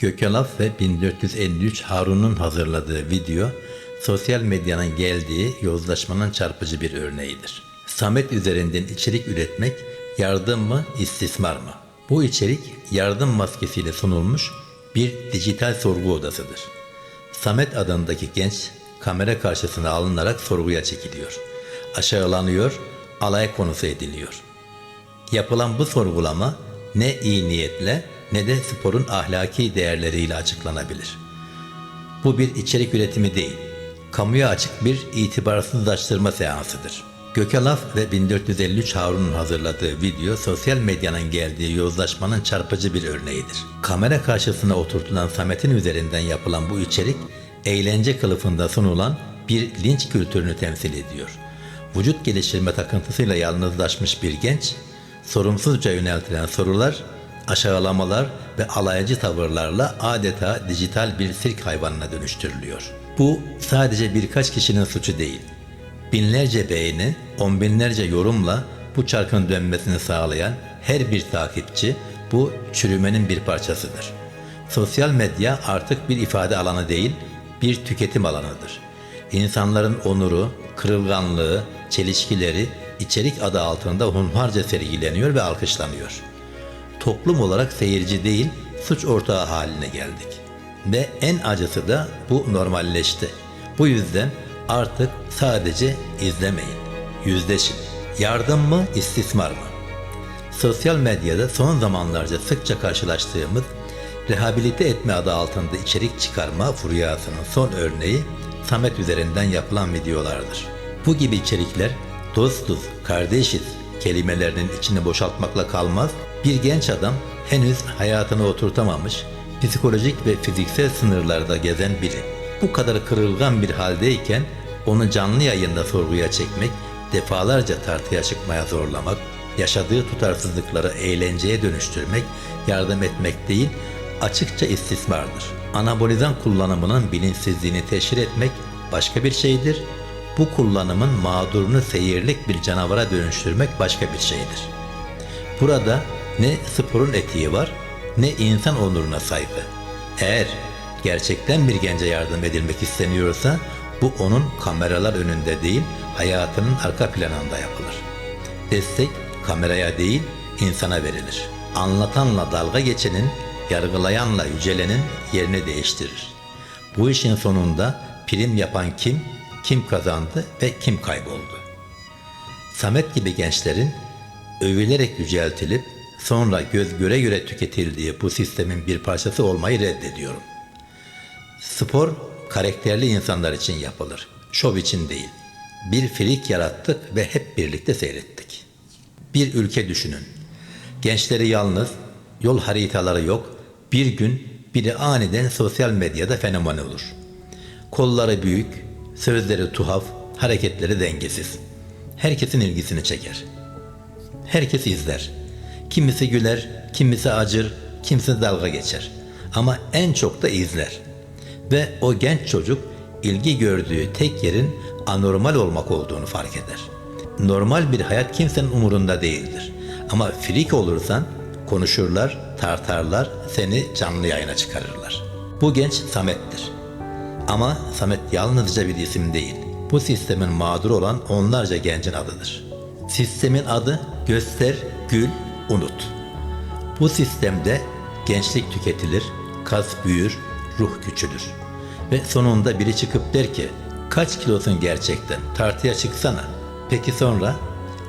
Gökalaf ve 1453 Harun'un hazırladığı video, sosyal medyanın geldiği yozlaşmanın çarpıcı bir örneğidir. Samet üzerinden içerik üretmek yardım mı, istismar mı? Bu içerik yardım maskesiyle sunulmuş bir dijital sorgu odasıdır. Samet adındaki genç kamera karşısına alınarak sorguya çekiliyor. Aşağılanıyor, alay konusu ediliyor. Yapılan bu sorgulama ne iyi niyetle ne de sporun ahlaki değerleriyle açıklanabilir. Bu bir içerik üretimi değil, kamuya açık bir itibarsızlaştırma seansıdır. Gökalaf ve 1453 Harun'un hazırladığı video sosyal medyanın geldiği yozlaşmanın çarpıcı bir örneğidir. Kamera karşısına oturtulan Samet'in üzerinden yapılan bu içerik eğlence kılıfında sunulan bir linç kültürünü temsil ediyor. Vücut geliştirme takıntısıyla yalnızlaşmış bir genç, sorumsuzca yöneltilen sorular, aşağılamalar ve alaycı tavırlarla adeta dijital bir sirk hayvanına dönüştürülüyor. Bu sadece birkaç kişinin suçu değil. Binlerce beğeni, on binlerce yorumla bu çarkın dönmesini sağlayan her bir takipçi bu çürümenin bir parçasıdır. Sosyal medya artık bir ifade alanı değil, bir tüketim alanıdır. İnsanların onuru, kırılganlığı, çelişkileri içerik adı altında hunharca sergileniyor ve alkışlanıyor. Toplum olarak seyirci değil, suç ortağı haline geldik. Ve en acısı da bu normalleşti. Bu yüzden artık sadece izlemeyin, yüzleşin. Yardım mı, istismar mı? Sosyal medyada son zamanlarca sıkça karşılaştığımız rehabilite etme adı altında içerik çıkarma furyasının son örneği Samet üzerinden yapılan videolardır. Bu gibi içerikler dostuz, kardeşiz kelimelerinin içini boşaltmakla kalmaz, bir genç adam henüz hayatını oturtamamış, psikolojik ve fiziksel sınırlarda gezen biri. Bu kadar kırılgan bir haldeyken onu canlı yayında sorguya çekmek, defalarca tartıya çıkmaya zorlamak, yaşadığı tutarsızlıkları eğlenceye dönüştürmek, yardım etmek değil, açıkça istismardır. Anabolizan kullanımının bilinçsizliğini teşhir etmek başka bir şeydir. Bu kullanımın mağdurunu seyirlik bir canavara dönüştürmek başka bir şeydir. Burada ne sporun etiği var ne insan onuruna saygı. Eğer gerçekten bir gence yardım edilmek isteniyorsa bu onun kameralar önünde değil hayatının arka planında yapılır. Destek kameraya değil insana verilir. Anlatanla dalga geçenin, yargılayanla yücelenin yerini değiştirir. Bu işin sonunda prim yapan kim, kim kazandı ve kim kayboldu. Samet gibi gençlerin övülerek yüceltilip sonra göz göre göre tüketildiği bu sistemin bir parçası olmayı reddediyorum. Spor karakterli insanlar için yapılır. Şov için değil. Bir frik yarattık ve hep birlikte seyrettik. Bir ülke düşünün. Gençleri yalnız, yol haritaları yok. Bir gün biri aniden sosyal medyada fenomen olur. Kolları büyük, sözleri tuhaf, hareketleri dengesiz. Herkesin ilgisini çeker. Herkes izler. Kimisi güler, kimisi acır, kimisi dalga geçer. Ama en çok da izler. Ve o genç çocuk ilgi gördüğü tek yerin anormal olmak olduğunu fark eder. Normal bir hayat kimsenin umurunda değildir. Ama frik olursan konuşurlar, tartarlar, seni canlı yayına çıkarırlar. Bu genç Samet'tir. Ama Samet yalnızca bir isim değil. Bu sistemin mağduru olan onlarca gencin adıdır. Sistemin adı göster, gül, unut. Bu sistemde gençlik tüketilir, kas büyür, ruh küçülür. Ve sonunda biri çıkıp der ki, kaç kilosun gerçekten, tartıya çıksana. Peki sonra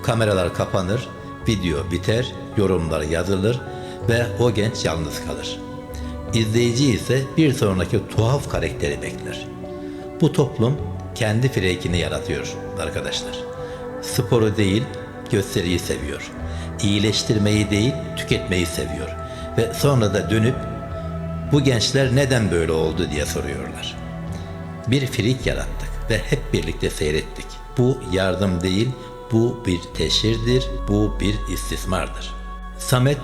kameralar kapanır, video biter, yorumlar yazılır ve o genç yalnız kalır. İzleyici ise bir sonraki tuhaf karakteri bekler. Bu toplum kendi frekini yaratıyor arkadaşlar. Sporu değil, gösteriyi seviyor. İyileştirmeyi değil, tüketmeyi seviyor. Ve sonra da dönüp bu gençler neden böyle oldu diye soruyorlar. Bir frik yarattık ve hep birlikte seyrettik. Bu yardım değil, bu bir teşhirdir, bu bir istismardır. Samet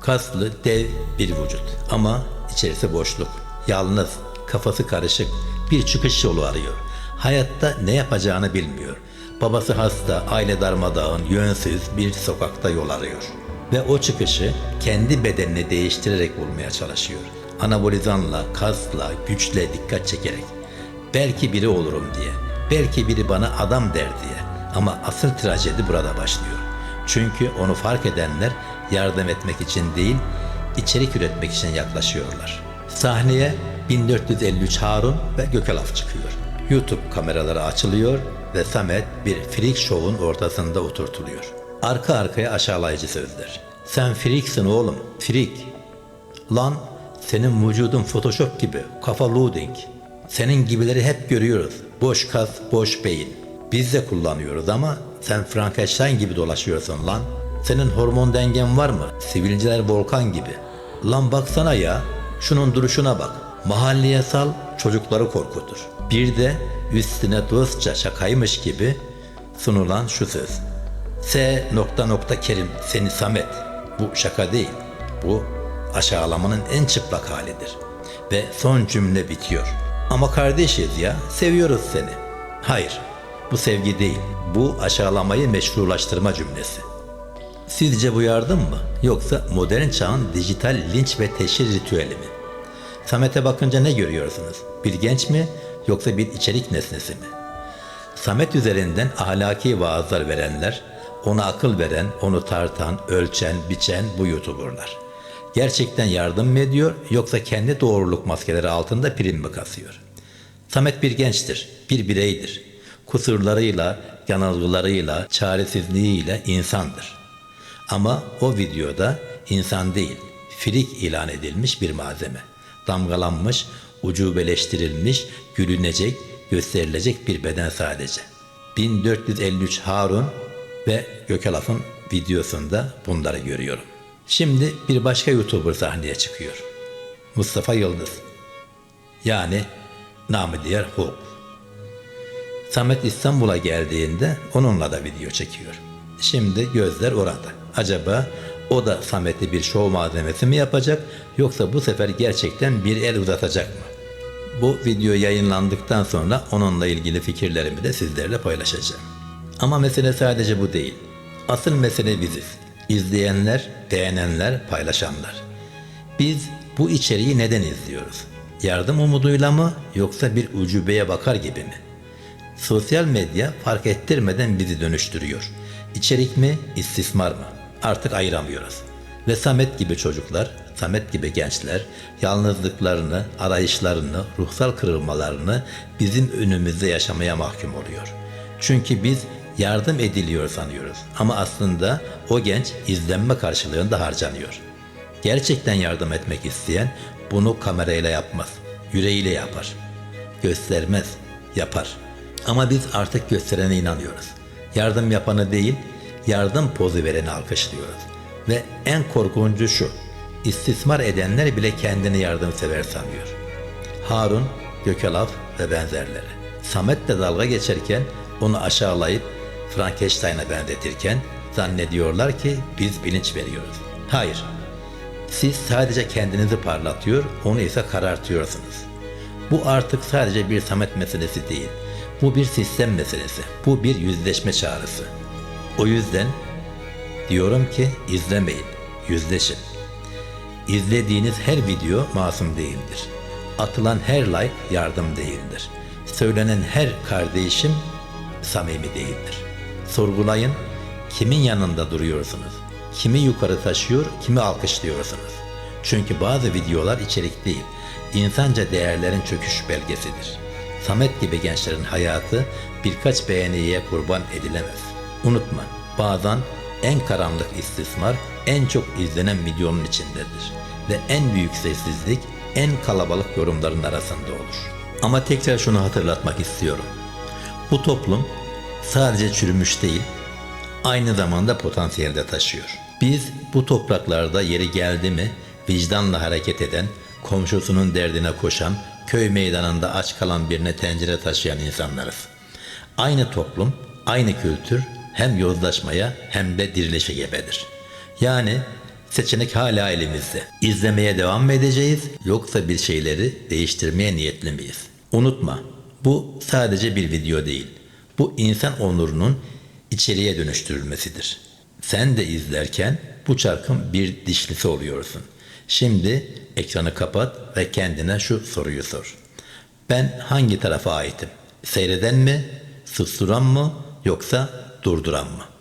kaslı dev bir vücut ama içerisi boşluk. Yalnız, kafası karışık, bir çıkış yolu arıyor. Hayatta ne yapacağını bilmiyor. Babası hasta, aile darmadağın, yönsüz bir sokakta yol arıyor. Ve o çıkışı kendi bedenini değiştirerek bulmaya çalışıyor. Anabolizanla, kasla, güçle dikkat çekerek. Belki biri olurum diye. Belki biri bana adam der diye. Ama asıl trajedi burada başlıyor. Çünkü onu fark edenler yardım etmek için değil, içerik üretmek için yaklaşıyorlar. Sahneye 1453 Harun ve Gökalaf çıkıyor. YouTube kameraları açılıyor ve Samet bir freak show'un ortasında oturtuluyor. Arka arkaya aşağılayıcı sözler. Sen freaksin oğlum, freak. Lan senin vücudun Photoshop gibi, kafa loading. Senin gibileri hep görüyoruz. Boş kas, boş beyin. Biz de kullanıyoruz ama sen Frankenstein gibi dolaşıyorsun lan. Senin hormon dengen var mı? Sivilceler volkan gibi. Lan baksana ya, şunun duruşuna bak. Mahalleye sal, çocukları korkutur. Bir de üstüne dostça şakaymış gibi sunulan şu söz. S nokta nokta Kerim seni Samet. Bu şaka değil. Bu aşağılamanın en çıplak halidir. Ve son cümle bitiyor. Ama kardeşiz ya, seviyoruz seni. Hayır, bu sevgi değil. Bu aşağılamayı meşrulaştırma cümlesi. Sizce bu yardım mı? Yoksa modern çağın dijital linç ve teşhir ritüeli mi? Samet'e bakınca ne görüyorsunuz? Bir genç mi yoksa bir içerik nesnesi mi? Samet üzerinden ahlaki vaazlar verenler, ona akıl veren, onu tartan, ölçen, biçen bu YouTuber'lar. Gerçekten yardım mı ediyor yoksa kendi doğruluk maskeleri altında prim mi kasıyor? Samet bir gençtir, bir bireydir. Kusurlarıyla, yanılgılarıyla, çaresizliğiyle insandır. Ama o videoda insan değil, frik ilan edilmiş bir malzeme. Damgalanmış, ucubeleştirilmiş, gülünecek, gösterilecek bir beden sadece. 1453 Harun ve Gökalaf'ın videosunda bunları görüyorum. Şimdi bir başka YouTuber sahneye çıkıyor. Mustafa Yıldız. Yani namı diğer Hulk. Samet İstanbul'a geldiğinde onunla da video çekiyor. Şimdi gözler orada. Acaba o da Samet'e bir şov malzemesi mi yapacak yoksa bu sefer gerçekten bir el uzatacak mı? Bu video yayınlandıktan sonra onunla ilgili fikirlerimi de sizlerle paylaşacağım. Ama mesele sadece bu değil. Asıl mesele biziz. İzleyenler, beğenenler, paylaşanlar. Biz bu içeriği neden izliyoruz? Yardım umuduyla mı yoksa bir ucubeye bakar gibi mi? Sosyal medya fark ettirmeden bizi dönüştürüyor. İçerik mi, istismar mı? Artık ayıramıyoruz. Ve Samet gibi çocuklar, Samet gibi gençler yalnızlıklarını, arayışlarını, ruhsal kırılmalarını bizim önümüzde yaşamaya mahkum oluyor. Çünkü biz yardım ediliyor sanıyoruz ama aslında o genç izlenme karşılığında harcanıyor. Gerçekten yardım etmek isteyen bunu kamerayla yapmaz, yüreğiyle yapar. Göstermez, yapar. Ama biz artık gösterene inanıyoruz. Yardım yapanı değil, yardım pozu vereni alkışlıyoruz. Ve en korkuncu şu, istismar edenler bile kendini yardımsever sanıyor. Harun, Gökalaf ve benzerleri. Samet de dalga geçerken onu aşağılayıp Frankenstein'a benzetirken zannediyorlar ki biz bilinç veriyoruz. Hayır, siz sadece kendinizi parlatıyor, onu ise karartıyorsunuz. Bu artık sadece bir Samet meselesi değil. Bu bir sistem meselesi. Bu bir yüzleşme çağrısı. O yüzden diyorum ki izlemeyin, yüzleşin. İzlediğiniz her video masum değildir. Atılan her like yardım değildir. Söylenen her kardeşim samimi değildir. Sorgulayın, kimin yanında duruyorsunuz? Kimi yukarı taşıyor, kimi alkışlıyorsunuz? Çünkü bazı videolar içerik değil, insanca değerlerin çöküş belgesidir. Samet gibi gençlerin hayatı birkaç beğeniye kurban edilemez. Unutma, bazen en karanlık istismar en çok izlenen videonun içindedir. Ve en büyük sessizlik en kalabalık yorumların arasında olur. Ama tekrar şunu hatırlatmak istiyorum. Bu toplum sadece çürümüş değil, aynı zamanda potansiyel de taşıyor. Biz bu topraklarda yeri geldi mi vicdanla hareket eden, komşusunun derdine koşan, köy meydanında aç kalan birine tencere taşıyan insanlarız. Aynı toplum, aynı kültür hem yozlaşmaya hem de dirilişe gebedir. Yani seçenek hala elimizde. İzlemeye devam mı edeceğiz yoksa bir şeyleri değiştirmeye niyetli miyiz? Unutma, bu sadece bir video değil. Bu insan onurunun içeriye dönüştürülmesidir. Sen de izlerken bu çarkın bir dişlisi oluyorsun. Şimdi ekranı kapat ve kendine şu soruyu sor. Ben hangi tarafa aitim? Seyreden mi, susturan mı yoksa durduran mı?